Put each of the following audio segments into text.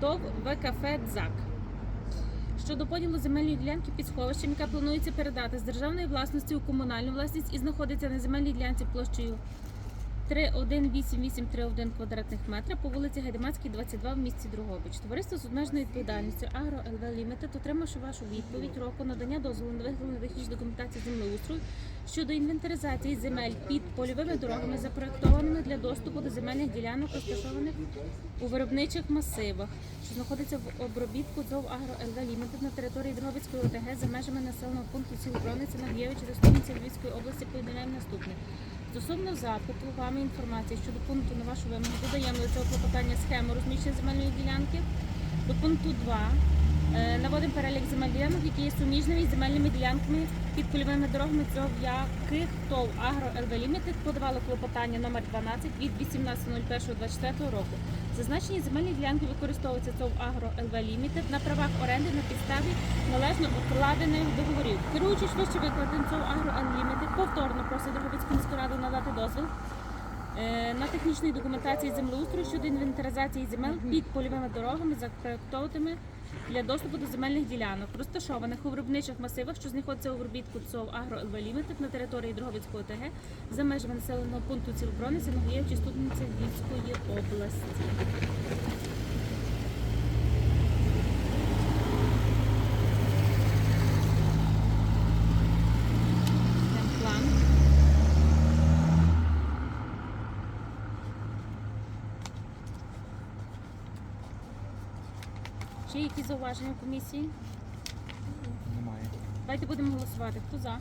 ТОВ ВКФ ДЗАК. Щодо поділу земельної ділянки під сховищем, яка планується передати з державної власності у комунальну власність і знаходиться на земельній ділянці площею 31881 квадратних метра по вулиці Гайдамацькій, 22 в місті Другобич. Товариство з обмеженою відповідальністю Агро ЛВ Лімітед, отримавши вашу відповідь року надання дозволу на виготовлення технічної документації землеустрою щодо інвентаризації земель під польовими дорогами, запроектованими для доступу до земельних ділянок, розташованих у виробничих масивах, що знаходиться в обробітку ЗОВ Агро ЛВ Лімітед на території Дрогобицької ОТГ за межами населеного пункту сіл Брониця Нагієвич Ростовниці Львівської області повідомляємо наступне. Стосовно запиту вами інформації щодо пункту на вашу вимогу додаємо до цього клопотання схему розміщення земельної ділянки. До пункту 2 е, наводимо перелік земель які є суміжними із земельними ділянками під польовими дорогами цього яких ТОВ Агро ЛВ Лімітед подавало клопотання номер 12 від 18.01.24 року. Зазначені земельні ділянки використовуються ТОВ Агро ЛВ Лімітед на правах оренди на підставі належно укладених договорів. Керуючись вище викладеним ТОВ Агро ЛВ Лімітед, повторно просить Дрогобицьку міську раду надати дозвіл на технічної документації землеустрою щодо інвентаризації земель під польовими дорогами, запроектованими для доступу до земельних ділянок, розташованих у виробничих масивах, що знаходяться у виробітку ЦОВ Агро Лімітед на території Дрогобицького ТГ за межами населеного пункту Цілброниця Могилєвичі Студниці Львівської області. Ще які зауваження в комісії? Немає. Давайте будемо голосувати. Хто за?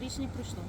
Рішення пройшло.